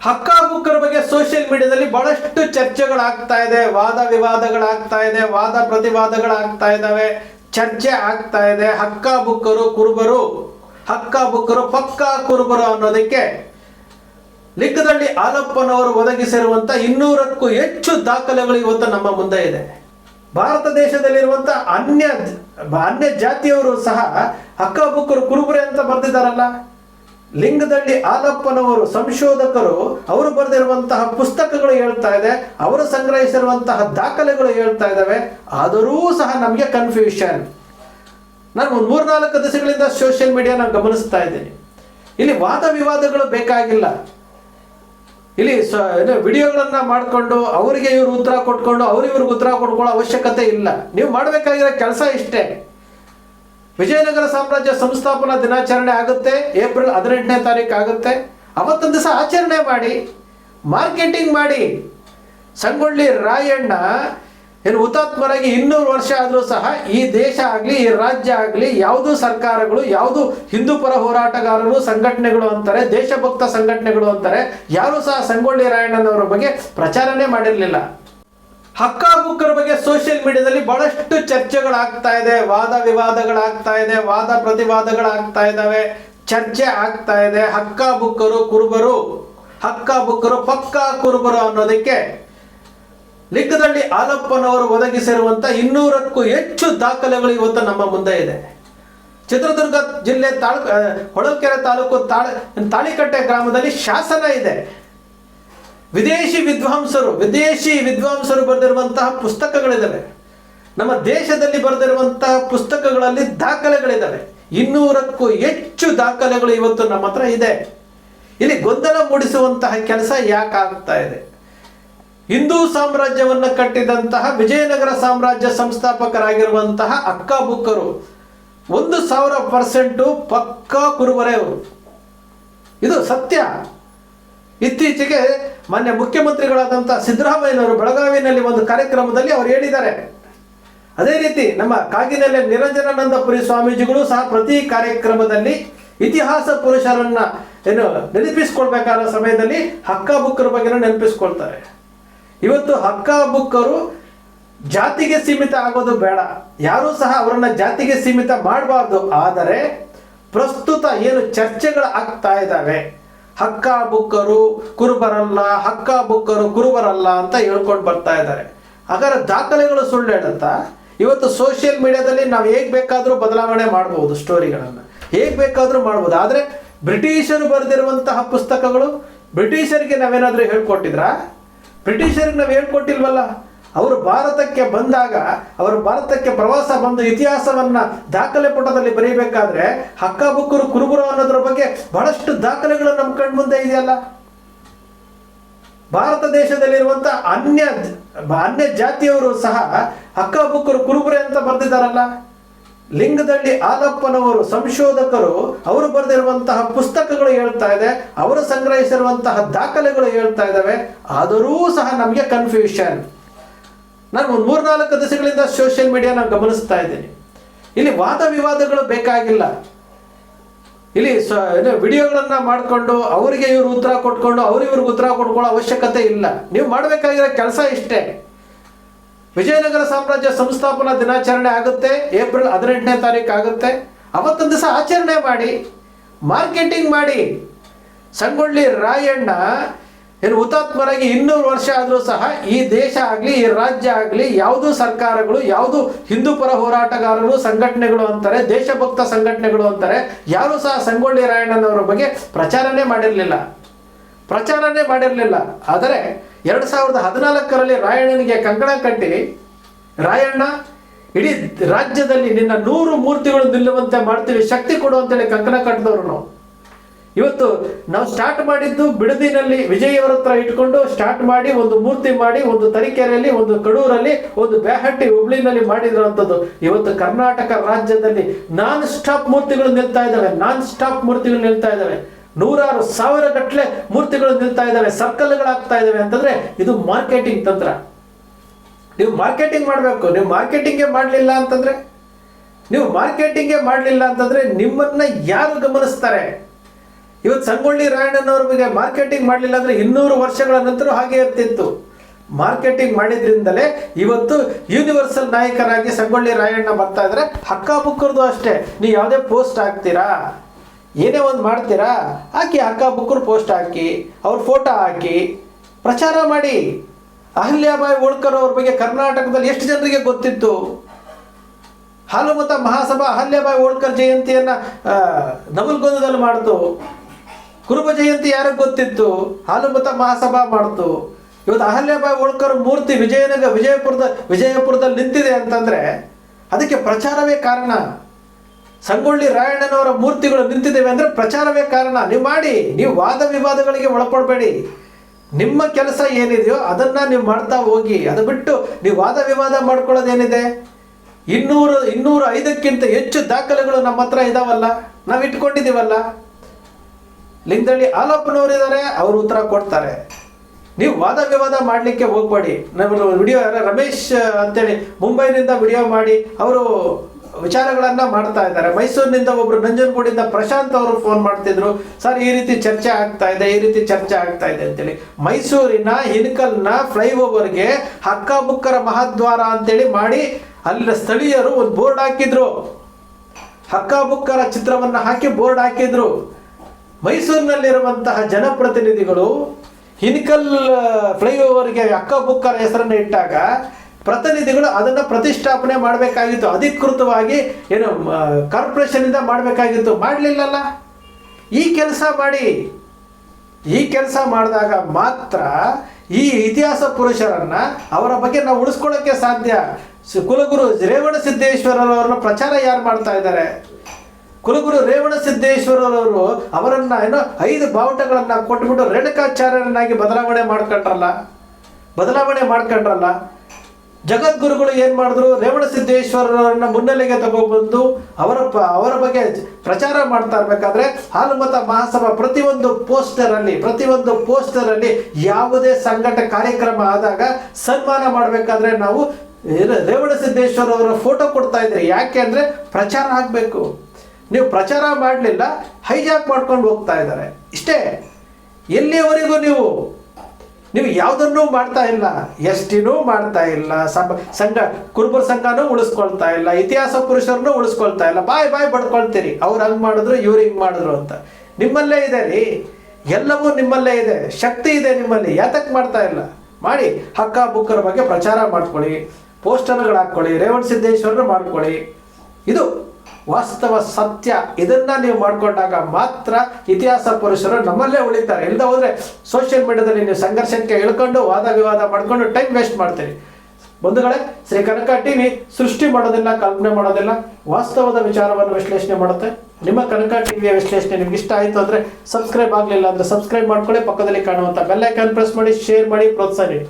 ಹಕ್ಕ ಬುಕ್ಕರ ಬಗ್ಗೆ ಸೋಷಿಯಲ್ ಮೀಡಿಯಾದಲ್ಲಿ ಬಹಳಷ್ಟು ಚರ್ಚೆಗಳಾಗ್ತಾ ಇದೆ. ವಾದ ವಿವಾದಗಳಾಗ್ತಾ ಇದೆ. ವಾದ ಪ್ರತಿವಾದಗಳಾಗ್ತಾ ಇದ್ದಾವೆ. ಚರ್ಚೆ ಆಗ್ತಾ ಇದೆ. ಹಕ್ಕ ಬುಕ್ಕರು ಕುರುಬರು ಹಕ್ಕ ಬುಕ್ಕರು ಪಕ್ಕ ಕುರುಬರು ಅನ್ನೋದಕ್ಕೆ ಲಿಕ್ಕದಳ್ಳಿ ಆಲಪ್ಪನವರು ಒದಗಿಸಿರುವಂತ ಇನ್ನೂರಕ್ಕೂ ಹೆಚ್ಚು ದಾಖಲೆಗಳು ಇವತ್ತು ನಮ್ಮ ಮುಂದೆ ಇದೆ. ಭಾರತ ದೇಶದಲ್ಲಿರುವಂತ ಅನ್ಯ ಅನ್ಯ ಜಾತಿಯವರು ಸಹ ಹಕ್ಕ ಬುಕ್ಕರು ಕುರುಬರೆ ಅಂತ ಬರ್ದಿದ್ದಾರಲ್ಲ. ಲಿಂಗದಳ್ಳಿ ಆಲಪ್ಪನವರು, ಸಂಶೋಧಕರು, ಅವರು ಬರೆದಿರುವಂತಹ ಪುಸ್ತಕಗಳು ಹೇಳ್ತಾ ಇದೆ, ಅವರು ಸಂಗ್ರಹಿಸಿರುವಂತಹ ದಾಖಲೆಗಳು ಹೇಳ್ತಾ ಇದ್ದಾವೆ, ಆದರೂ ಸಹ ನಮಗೆ ಕನ್ಫ್ಯೂಷನ್ ನಾನು ಒಂದು ಮೂರ್ನಾಲ್ಕು ದಿವಸಗಳಿಂದ ಸೋಷಿಯಲ್ ನಾನು ಗಮನಿಸ್ತಾ ಇದ್ದೀನಿ. ಇಲ್ಲಿ ವಾದ ವಿವಾದಗಳು ಬೇಕಾಗಿಲ್ಲ. ಇಲ್ಲಿ ವಿಡಿಯೋಗಳನ್ನ ಮಾಡಿಕೊಂಡು ಅವರಿಗೆ ಇವರು ಉತ್ತರ ಕೊಟ್ಕೊಂಡು ಅವ್ರು ಉತ್ತರ ಕೊಟ್ಕೊಳ್ಳೋ ಅವಶ್ಯಕತೆ ಇಲ್ಲ. ನೀವು ಮಾಡಬೇಕಾಗಿರೋ ಕೆಲಸ ಇಷ್ಟೇ. ವಿಜಯನಗರ ಸಾಮ್ರಾಜ್ಯ ಸಂಸ್ಥಾಪನಾ ದಿನಾಚರಣೆ ಆಗುತ್ತೆ, ಏಪ್ರಿಲ್ ಹದಿನೆಂಟನೇ ತಾರೀಕು ಆಗುತ್ತೆ. ಅವತ್ತೊಂದು ದಿವಸ ಆಚರಣೆ ಮಾಡಿ, ಮಾರ್ಕೆಟಿಂಗ್ ಮಾಡಿ. ಸಂಗೊಳ್ಳಿ ರಾಯಣ್ಣ, ಏನು ಹುತಾತ್ಮರಾಗಿ ಇನ್ನೂರು ವರ್ಷ ಆದರೂ ಸಹ ಈ ದೇಶ ಆಗಲಿ, ಈ ರಾಜ್ಯ ಆಗಲಿ, ಯಾವುದೂ ಸರ್ಕಾರಗಳು, ಯಾವುದು ಹಿಂದೂ ಪರ ಹೋರಾಟಗಾರರು ಸಂಘಟನೆಗಳು ಅಂತಾರೆ, ದೇಶಭಕ್ತ ಸಂಘಟನೆಗಳು ಅಂತಾರೆ, ಯಾರೂ ಸಹ ಸಂಗೊಳ್ಳಿ ರಾಯಣ್ಣನವರ ಬಗ್ಗೆ ಪ್ರಚಾರನೇ ಮಾಡಿರಲಿಲ್ಲ. ಹಕ್ಕ ಬುಕ್ಕರ ಬಗ್ಗೆ ಸೋಷಿಯಲ್ ಮೀಡಿಯಾದಲ್ಲಿ ಬಹಳಷ್ಟು ಚರ್ಚೆಗಳಾಗ್ತಾ ಇದೆ, ವಾದ ವಿವಾದಗಳಾಗ್ತಾ ಇದೆ, ವಾದ ಪ್ರತಿವಾದಗಳಾಗ್ತಾ ಇದ್ದಾವೆ, ಚರ್ಚೆ ಆಗ್ತಾ ಇದೆ. ಹಕ್ಕ ಬುಕ್ಕರು ಕುರುಬರು ಹಕ್ಕ ಬುಕ್ಕರು ಪಕ್ಕ ಕುರುಬರು ಅನ್ನೋದಕ್ಕೆ ಲಿಂಗದಲ್ಲಿ ಆಲಪ್ಪನವರು ಒದಗಿಸಿರುವಂತ ಇನ್ನೂರಕ್ಕೂ ಹೆಚ್ಚು ದಾಖಲೆಗಳು ಇವತ್ತು ನಮ್ಮ ಮುಂದೆ ಇದೆ. ಚಿತ್ರದುರ್ಗ ಜಿಲ್ಲೆ ತಾಳ್ ಹೊಳಲ್ಕೆರೆ ತಾಲೂಕು ತಾಳ, ತಾಳಿಕಟ್ಟೆ ಗ್ರಾಮದಲ್ಲಿ ಶಾಸನ ಇದೆ. ವಿದೇಶಿ ವಿದ್ವಾಂಸರು ವಿದೇಶಿ ವಿದ್ವಾಂಸರು ಬರೆದಿರುವಂತಹ ಪುಸ್ತಕಗಳಿದ್ದಾವೆ. ನಮ್ಮ ದೇಶದಲ್ಲಿ ಬರೆದಿರುವಂತಹ ಪುಸ್ತಕಗಳಲ್ಲಿ ದಾಖಲೆಗಳಿದ್ದಾವೆ. ಇನ್ನೂರಕ್ಕೂ ಹೆಚ್ಚು ದಾಖಲೆಗಳು ಇವತ್ತು ನಮ್ಮ ಹತ್ರ ಇದೆ. ಇಲ್ಲಿ ಗೊಂದಲ ಮೂಡಿಸುವಂತಹ ಕೆಲಸ ಯಾಕಾಗ್ತಾ ಇದೆ? ಹಿಂದೂ ಸಾಮ್ರಾಜ್ಯವನ್ನು ಕಟ್ಟಿದಂತಹ, ವಿಜಯನಗರ ಸಾಮ್ರಾಜ್ಯ ಸಂಸ್ಥಾಪಕರಾಗಿರುವಂತಹ ಅಕ್ಕ ಬುಕ್ಕರು ಒಂದು ಸಾವಿರ ಪರ್ಸೆಂಟು ಪಕ್ಕಾ ಕುರುಬರೇ ಅವರು. ಇದು ಸತ್ಯ. ಇತ್ತೀಚೆಗೆ ಮಾನ್ಯ ಮುಖ್ಯಮಂತ್ರಿಗಳಾದಂಥ ಸಿದ್ದರಾಮಯ್ಯನವರು ಬೆಳಗಾವಿನಲ್ಲಿ ಒಂದು ಕಾರ್ಯಕ್ರಮದಲ್ಲಿ ಅವರು ಹೇಳಿದ್ದಾರೆ. ಅದೇ ರೀತಿ ನಮ್ಮ ಕಾಗಿನಲ್ಲಿ ನಿರಂಜನಾನಂದಪುರಿ ಸ್ವಾಮೀಜಿಗಳು ಸಹ ಪ್ರತಿ ಕಾರ್ಯಕ್ರಮದಲ್ಲಿ ಇತಿಹಾಸ ಪುರುಷರನ್ನ ಏನು ನೆನಪಿಸ್ಕೊಳ್ಬೇಕಾದ ಸಮಯದಲ್ಲಿ ಹಕ್ಕ ಬುಕ್ಕರ ಬಗ್ಗೆ ನೆನಪಿಸ್ಕೊಳ್ತಾರೆ. ಇವತ್ತು ಹಕ್ಕ ಬುಕ್ಕರು ಜಾತಿಗೆ ಸೀಮಿತ ಆಗೋದು ಬೇಡ. ಯಾರೂ ಸಹ ಅವರನ್ನ ಜಾತಿಗೆ ಸೀಮಿತ ಮಾಡಬಾರ್ದು. ಆದರೆ ಪ್ರಸ್ತುತ ಏನು ಚರ್ಚೆಗಳು ಆಗ್ತಾ ಇದ್ದಾವೆ. ಹಕ್ಕ ಬುಕ್ಕರು ಕುರುಬರಲ್ಲ, ಹಕ್ಕ ಬುಕ್ಕರು ಕುರುಬರಲ್ಲ ಅಂತ ಹೇಳ್ಕೊಂಡು ಬರ್ತಾ ಇದ್ದಾರೆ. ಹಾಗಾದ್ರೆ ದಾಖಲೆಗಳು ಸುಳ್ಳು ಹೇಳುತ್ತಾ ಇವತ್ತು ಸೋಷಿಯಲ್ ಮೀಡಿಯಾದಲ್ಲಿ ನಾವು ಹೇಗೆ ಬೇಕಾದರೂ ಬದಲಾವಣೆ ಮಾಡಬಹುದು ಸ್ಟೋರಿಗಳನ್ನು ಹೇಗೆ ಬೇಕಾದರೂ ಮಾಡ್ಬೋದು. ಆದರೆ ಬ್ರಿಟಿಷರು ಬರೆದಿರುವಂತಹ ಪುಸ್ತಕಗಳು ಬ್ರಿಟಿಷರಿಗೆ ನಾವೇನಾದರೂ ಹೇಳ್ಕೊಟ್ಟಿದ್ರಾ? ಬ್ರಿಟಿಷರಿಗೆ ನಾವು ಹೇಳ್ಕೊಟ್ಟಿಲ್ವಲ್ಲ? ಅವರು ಭಾರತಕ್ಕೆ ಬಂದಾಗ, ಅವರು ಭಾರತಕ್ಕೆ ಪ್ರವಾಸ ಬಂದು ಇತಿಹಾಸವನ್ನ ದಾಖಲೆ ಪುಟದಲ್ಲಿ ಬರೀಬೇಕಾದ್ರೆ ಹಕ್ಕ ಬುಕ್ಕರು ಕುರುಬುರು ಅನ್ನೋದ್ರ ಬಗ್ಗೆ ಬಹಳಷ್ಟು ದಾಖಲೆಗಳು ನಮ್ಮ ಕಣ್ಮುಂದೆ ಇದೆಯಲ್ಲ? ಭಾರತ ದೇಶದಲ್ಲಿರುವಂತ ಅನ್ಯ ಅನ್ಯ ಜಾತಿಯವರು ಸಹ ಹಕ್ಕ ಬುಕ್ಕರು ಕುರುಬುರೆ ಅಂತ ಬರೆದಿದ್ದಾರಲ್ಲ? ಲಿಂಗದಳ್ಳಿ ಆಲಪ್ಪನವರು, ಸಂಶೋಧಕರು, ಅವರು ಬರೆದಿರುವಂತಹ ಪುಸ್ತಕಗಳು ಹೇಳ್ತಾ ಇದೆ, ಅವರು ಸಂಗ್ರಹಿಸಿರುವಂತಹ ದಾಖಲೆಗಳು ಹೇಳ್ತಾ ಇದ್ದಾವೆ, ಆದರೂ ಸಹ ನಮಗೆ ಕನ್ಫ್ಯೂಷನ್ ನಾನು ಒಂದು ಮೂರ್ನಾಲ್ಕು ದಿವಸಗಳಿಂದ ಸೋಷಿಯಲ್ ನಾನು ಗಮನಿಸ್ತಾ ಇದ್ದೀನಿ. ಇಲ್ಲಿ ವಾದ ವಿವಾದಗಳು ಬೇಕಾಗಿಲ್ಲ. ಇಲ್ಲಿ ವಿಡಿಯೋಗಳನ್ನ ಮಾಡಿಕೊಂಡು ಅವರಿಗೆ ಇವರು ಉತ್ತರ ಕೊಟ್ಕೊಂಡು ಇವ್ರಿಗೆ ಉತ್ತರ ಕೊಟ್ಕೊಳ್ಳೋ ಅವಶ್ಯಕತೆ ಇಲ್ಲ. ನೀವು ಮಾಡಬೇಕಾಗಿರೋ ಕೆಲಸ ಇಷ್ಟೇ. ವಿಜಯನಗರ ಸಾಮ್ರಾಜ್ಯ ಸಂಸ್ಥಾಪನಾ ದಿನಾಚರಣೆ ಆಗುತ್ತೆ, ಏಪ್ರಿಲ್ ಹದಿನೆಂಟನೇ ತಾರೀಕು ಆಗುತ್ತೆ. ಅವತ್ತೊಂದು ದಿವಸ ಆಚರಣೆ ಮಾಡಿ ಮಾರ್ಕೆಟಿಂಗ್ ಮಾಡಿ. ಸಂಗೊಳ್ಳಿ ರಾಯಣ್ಣ ಏನು ಹುತಾತ್ಮರಾಗಿ ಇನ್ನೂರು ವರ್ಷ ಆದರೂ ಸಹ ಈ ದೇಶ ಆಗಲಿ, ಈ ರಾಜ್ಯ ಆಗಲಿ, ಯಾವುದೂ ಸರ್ಕಾರಗಳು, ಯಾವುದು ಹಿಂದೂ ಪರ ಹೋರಾಟಗಾರರು ಸಂಘಟನೆಗಳು ಅಂತಾರೆ, ದೇಶಭಕ್ತ ಸಂಘಟನೆಗಳು ಅಂತಾರೆ, ಯಾರೂ ಸಹ ಸಂಗೊಳ್ಳಿ ರಾಯಣ್ಣನವರ ಬಗ್ಗೆ ಪ್ರಚಾರನೇ ಮಾಡಿರಲಿಲ್ಲ. ಪ್ರಚಾರನೇ ಮಾಡಿರಲಿಲ್ಲ. ಆದರೆ ಎರಡು ಸಾವಿರದ ಹದಿನಾಲ್ಕರಲ್ಲಿ ರಾಯಣ್ಣನಿಗೆ ಕಂಕಣ ಕಟ್ಟಿ, ರಾಯಣ್ಣ, ಇಡೀ ರಾಜ್ಯದಲ್ಲಿ ನಿನ್ನ ನೂರು ಮೂರ್ತಿಗಳು ನಿಲ್ಲುವಂತೆ ಮಾಡ್ತೀವಿ, ಶಕ್ತಿ ಕೊಡು ಅಂತೇಳಿ ಕಂಕಣ ಕಟ್ಟಿದವರು ನಾವು. ಇವತ್ತು ನಾವು ಸ್ಟಾರ್ಟ್ ಮಾಡಿದ್ದು ಬಿಡದಿನಲ್ಲಿ ವಿಜಯವರ ಹತ್ರ ಇಟ್ಕೊಂಡು ಸ್ಟಾರ್ಟ್ ಮಾಡಿ ಒಂದು ಮೂರ್ತಿ ಮಾಡಿ, ಒಂದು ತರೀಕೆರೆಯಲ್ಲಿ, ಒಂದು ಕಡೂರಲ್ಲಿ, ಒಂದು ಬ್ಯಾಹಟ್ಟಿ ಹುಬ್ಳಿನಲ್ಲಿ ಮಾಡಿದ್ರಂಥದ್ದು ಇವತ್ತು ಕರ್ನಾಟಕ ರಾಜ್ಯದಲ್ಲಿ ನಾನ್ ಸ್ಟಾಪ್ ಮೂರ್ತಿಗಳು ನಿಲ್ತಾ ಇದ್ದಾವೆ ನಾನ್ ಸ್ಟಾಪ್ ಮೂರ್ತಿಗಳು ನಿಲ್ತಾ ಇದ್ದಾವೆ. ನೂರಾರು ಸಾವಿರ ಗಟ್ಟಲೆ ಮೂರ್ತಿಗಳು ನಿಲ್ತಾ ಇದ್ದಾವೆ ಸರ್ಕಲ್ಗಳಾಗ್ತಾ ಇದ್ದಾವೆ ಅಂತಂದ್ರೆ ಇದು ಮಾರ್ಕೆಟಿಂಗ್ ತಂತ್ರ. ನೀವು ಮಾರ್ಕೆಟಿಂಗ್ ಮಾಡಬೇಕು, ನೀವು ಮಾರ್ಕೆಟಿಂಗೇ ಮಾಡಲಿಲ್ಲ ಅಂತಂದ್ರೆ? ನೀವು ಮಾರ್ಕೆಟಿಂಗೇ ಮಾಡಲಿಲ್ಲ ಅಂತಂದ್ರೆ ನಿಮ್ಮನ್ನ ಯಾರು ಗಮನಿಸ್ತಾರೆ? ಇವತ್ತು ಸಂಗೊಳ್ಳಿ ರಾಯಣ್ಣನವ್ರಿಗೆ ಮಾರ್ಕೆಟಿಂಗ್ ಮಾಡಲಿಲ್ಲ ಅಂದ್ರೆ ಇನ್ನೂರು ವರ್ಷಗಳ ನಂತರ ಹಾಗೆ ಇರ್ತಿತ್ತು. ಮಾರ್ಕೆಟಿಂಗ್ ಮಾಡಿದ್ರಿಂದಲೇ ಇವತ್ತು ಯೂನಿವರ್ಸಲ್ ನಾಯಕರಾಗಿ ಸಂಗೊಳ್ಳಿ ರಾಯಣ್ಣ ಬರ್ತಾ ಇದ್ರೆ ಹಕ್ಕ ಬುಕ್ಕರ್ದು ಅಷ್ಟೇ. ನೀವು ಯಾವುದೇ ಪೋಸ್ಟ್ ಹಾಕ್ತೀರಾ? ಏನೇ ಒಂದು ಮಾಡ್ತೀರಾ? ಹಾಕಿ ಅಕ್ಕ ಬುಕ್ಕರು ಪೋಸ್ಟ್ ಹಾಕಿ, ಅವ್ರ ಫೋಟೋ ಹಾಕಿ, ಪ್ರಚಾರ ಮಾಡಿ. ಅಹಲ್ಯಾಬಾಯಿ ಹೋಳ್ಕರ್ ಅವ್ರ ಬಗ್ಗೆ ಕರ್ನಾಟಕದಲ್ಲಿ ಎಷ್ಟು ಜನರಿಗೆ ಗೊತ್ತಿತ್ತು? ಹಾಲುಮತ ಮಹಾಸಭಾ ಅಹಲ್ಯಾಬಾಯಿ ಹೋಳ್ಕರ್ ಜಯಂತಿಯನ್ನ ನವಲ್ಗೊಂದದಲ್ಲಿ ಮಾಡ್ತು. ಕುರುಬ ಜಯಂತಿ ಯಾರಿಗೆ ಗೊತ್ತಿತ್ತು? ಹಾಲುಮತ ಮಹಾಸಭಾ ಮಾಡ್ತು. ಇವತ್ತು ಅಹಲ್ಯಾಬಾಯಿ ಹೋಳ್ಕರ್ ಮೂರ್ತಿ ವಿಜಯನಗರ ವಿಜಯಪುರದ, ವಿಜಯಪುರದಲ್ಲಿ ನಿಂತಿದೆ ಅಂತಂದ್ರೆ ಅದಕ್ಕೆ ಪ್ರಚಾರವೇ ಕಾರಣ. ಸಂಗೊಳ್ಳಿ ರಾಯಣ್ಣನವರ ಮೂರ್ತಿಗಳು ನಿಂತಿದ್ದೇವೆ ಅಂದ್ರೆ ಪ್ರಚಾರವೇ ಕಾರಣ. ನೀವು ಮಾಡಿ, ನೀವು ವಾದ ವಿವಾದಗಳಿಗೆ ಒಳಪಡಬೇಡಿ. ನಿಮ್ಮ ಕೆಲಸ ಏನಿದೆಯೋ ಅದನ್ನ ನೀವು ಮಾಡ್ತಾ ಹೋಗಿ. ಅದು ಬಿಟ್ಟು ನೀವು ವಾದ ವಿವಾದ ಮಾಡ್ಕೊಳ್ಳೋದೇನಿದೆ? ಇನ್ನೂರು ಇನ್ನೂರ ಐದಕ್ಕಿಂತ ಹೆಚ್ಚು ದಾಖಲೆಗಳು ನಮ್ಮ ಹತ್ರ ಇದಾವಲ್ಲ? ನಾವು ಇಟ್ಕೊಂಡಿದ್ದೀವಲ್ಲ? ಲಿಂಗದಳ್ಳಿ ಹಾಲಪ್ಪನವರು ಇದ್ದಾರೆ ಅವರು ಉತ್ತರ ಕೊಡ್ತಾರೆ. ನೀವು ವಾದ ವಿವಾದ ಮಾಡಲಿಕ್ಕೆ ಹೋಗ್ಬೇಡಿ. ನಮ್ಮ ವಿಡಿಯೋ ರಮೇಶ್ ಅಂತೇಳಿ ಮುಂಬೈನಿಂದ ವಿಡಿಯೋ ಮಾಡಿ, ಅವರು ವಿಚಾರಗಳನ್ನು ಮಾಡ್ತಾ ಇದ್ದಾರೆ. ಮೈಸೂರಿನಿಂದ ಒಬ್ಬರು ನಂಜನಗೂಡಿಂದ ಪ್ರಶಾಂತ್ ಅವರು ಫೋನ್ ಮಾಡ್ತಿದ್ರು. ಸರ್, ಈ ರೀತಿ ಚರ್ಚೆ ಆಗ್ತಾ ಇದೆ, ಈ ರೀತಿ ಚರ್ಚೆ ಆಗ್ತಾ ಇದೆ, ಅಂತೇಳಿ. ಮೈಸೂರಿನ ಹಿನಕಲ್ನ ಫ್ಲೈಓವರ್ಗೆ ಹಕ್ಕ ಬುಕ್ಕರ ಮಹಾದ್ವಾರ ಅಂತೇಳಿ ಮಾಡಿ, ಅಲ್ಲಿನ ಸ್ಥಳೀಯರು ಒಂದು ಬೋರ್ಡ್ ಹಾಕಿದ್ರು. ಹಕ್ಕ ಬುಕ್ಕರ ಚಿತ್ರವನ್ನು ಹಾಕಿ ಬೋರ್ಡ್ ಹಾಕಿದ್ರು. ಮೈಸೂರಿನಲ್ಲಿರುವಂತಹ ಜನಪ್ರತಿನಿಧಿಗಳು ಹಿನಕಲ್ ಫ್ಲೈಓವರ್ಗೆ ಅಕ್ಕ ಬುಕ್ಕರ ಹೆಸರನ್ನು ಇಟ್ಟಾಗ ಪ್ರತಿನಿಧಿಗಳು ಅದನ್ನು ಪ್ರತಿಷ್ಠಾಪನೆ ಮಾಡಬೇಕಾಗಿತ್ತು. ಅಧಿಕೃತವಾಗಿ ಏನು ಕಾರ್ಪೊರೇಷನ್ ಇಂದ ಮಾಡಬೇಕಾಗಿತ್ತು. ಮಾಡಲಿಲ್ಲಲ್ಲ. ಈ ಕೆಲಸ ಮಾಡಿ. ಈ ಕೆಲಸ ಮಾಡಿದಾಗ ಮಾತ್ರ ಈ ಇತಿಹಾಸ ಪುರುಷರನ್ನ ಅವರ ಬಗ್ಗೆ ನಾವು ಉಳಿಸ್ಕೊಳ್ಳೋಕ್ಕೆ ಸಾಧ್ಯ. ಕುಲಗುರು ರೇವಣ ಸಿದ್ದೇಶ್ವರರವ್ರನ್ನ ಪ್ರಚಾರ ಯಾರು ಮಾಡ್ತಾ ಇದ್ದಾರೆ? ಕುಲಗುರು ರೇವಣ ಸಿದ್ದೇಶ್ವರರವರು ಅವರನ್ನ ಏನೋ ಐದು ಬಾವುಟಗಳನ್ನ ಕೊಟ್ಬಿಟ್ಟು ರೇಣುಕಾಚಾರ್ಯರನ್ನಾಗಿ ಬದಲಾವಣೆ ಮಾಡ್ಕೊಂಡ್ರಲ್ಲ? ಬದಲಾವಣೆ ಮಾಡ್ಕೊಂಡ್ರಲ್ಲ? ಜಗದ್ಗುರುಗಳು ಏನ್ ಮಾಡಿದ್ರು? ರೇವಣ ಸಿದ್ದೇಶ್ವರರನ್ನ ಮುನ್ನೆಲೆಗೆ ತಗೊಬಂದು ಅವರ ಅವರ ಬಗ್ಗೆ ಪ್ರಚಾರ ಮಾಡ್ತಾ ಇರ್ಬೇಕಾದ್ರೆ ಹಾಲುಮತ ಮಹಾಸಭಾ ಪ್ರತಿಯೊಂದು ಪೋಸ್ಟರ್ ಅಲ್ಲಿ, ಪ್ರತಿಯೊಂದು ಪೋಸ್ಟರ್ ಅಲ್ಲಿ ಯಾವುದೇ ಸಂಘಟ ಕಾರ್ಯಕ್ರಮ ಆದಾಗ ಸನ್ಮಾನ ಮಾಡಬೇಕಾದ್ರೆ ನಾವು ರೇವಣ ಸಿದ್ದೇಶ್ವರ ಅವರ ಫೋಟೋ ಕೊಡ್ತಾ ಇದ್ರೆ. ಯಾಕೆ ಅಂದ್ರೆ ಪ್ರಚಾರ ಆಗಬೇಕು. ನೀವು ಪ್ರಚಾರ ಮಾಡಲಿಲ್ಲ ಹೈಜಾಕ್ ಮಾಡ್ಕೊಂಡು ಹೋಗ್ತಾ ಇದ್ದಾರೆ. ಇಷ್ಟೇ, ಎಲ್ಲಿಯವರೆಗೂ ನೀವು ನೀವು ಯಾವುದನ್ನೂ ಮಾಡ್ತಾ ಇಲ್ಲ. ಎಸ್ ಟಿನೂ ಮಾಡ್ತಾ ಇಲ್ಲ ಸಭ ಸಂಘ, ಕುರುಬರ ಸಂಘನೂ ಉಳಿಸ್ಕೊಳ್ತಾ ಇಲ್ಲ, ಇತಿಹಾಸ ಪುರುಷರನ್ನು ಉಳಿಸ್ಕೊಳ್ತಾ ಇಲ್ಲ. ಬಾಯ್ ಬಾಯ್ ಬಡ್ಕೊಳ್ತೀರಿ. ಅವ್ರು ಹಂಗೆ ಮಾಡಿದ್ರು, ಇವ್ರು ಹಿಂಗೆ ಮಾಡಿದ್ರು ಅಂತ. ನಿಮ್ಮಲ್ಲೇ ಇದೆ ರೀ. ಎಲ್ಲವೂ ನಿಮ್ಮಲ್ಲೇ ಇದೆ. ಶಕ್ತಿ ಇದೆ ನಿಮ್ಮಲ್ಲಿ. ಯಾತಕ್ಕೆ ಮಾಡ್ತಾ ಇಲ್ಲ? ಮಾಡಿ, ಹಕ್ಕ ಬುಕ್ಕರ ಬಗ್ಗೆ ಪ್ರಚಾರ ಮಾಡ್ಕೊಳ್ಳಿ. ಪೋಸ್ಟರ್ಗಳು ಹಾಕ್ಕೊಳ್ಳಿ. ರೇವಣ ಸಿದ್ದೇಶ್ವರನ ಮಾಡ್ಕೊಳ್ಳಿ. ಇದು ವಾಸ್ತವ ಸತ್ಯ ಇದನ್ನ ನೀವು ಮಾಡ್ಕೊಂಡಾಗ ಮಾತ್ರ ಇತಿಹಾಸ ಪುರುಷರು ನಮ್ಮಲ್ಲೇ ಉಳಿತಾರೆ. ಇಲ್ಲದ ಹೋದ್ರೆ ಸೋಷಿಯಲ್ ಮೀಡಿಯಾದಲ್ಲಿ ನೀವು ಸಂಘರ್ಷಕ್ಕೆ ಇಳ್ಕೊಂಡು ವಾದ ವಿವಾದ ಮಾಡ್ಕೊಂಡು ಟೈಮ್ ವೇಸ್ಟ್ ಮಾಡ್ತೀರಿ. ಬಂಧುಗಳೇ, ಶ್ರೀ ಕನಕ ಟಿವಿ ಸೃಷ್ಟಿ ಮಾಡೋದಿಲ್ಲ, ಕಲ್ಪನೆ ಮಾಡೋದಿಲ್ಲ. ವಾಸ್ತವದ ವಿಚಾರವನ್ನು ವಿಶ್ಲೇಷಣೆ ಮಾಡುತ್ತೆ. ನಿಮ್ಮ ಕನಕ ಟಿವಿಯ ವಿಶ್ಲೇಷಣೆ ನಿಮ್ಗೆ ಇಷ್ಟ ಆಯಿತು ಅಂದ್ರೆ ಸಬ್ಸ್ಕ್ರೈಬ್ ಆಗಲಿಲ್ಲ ಅಂದ್ರೆ ಸಬ್ಸ್ಕ್ರೈಬ್ ಮಾಡ್ಕೊಳ್ಳಿ. ಪಕ್ಕದಲ್ಲಿ ಕಾಣುವಂಥ ಬೆಲ್ಲೈಕನ್ ಪ್ರೆಸ್ ಮಾಡಿ ಶೇರ್ ಮಾಡಿ ಪ್ರೋತ್ಸಾಹ ನೀಡಿ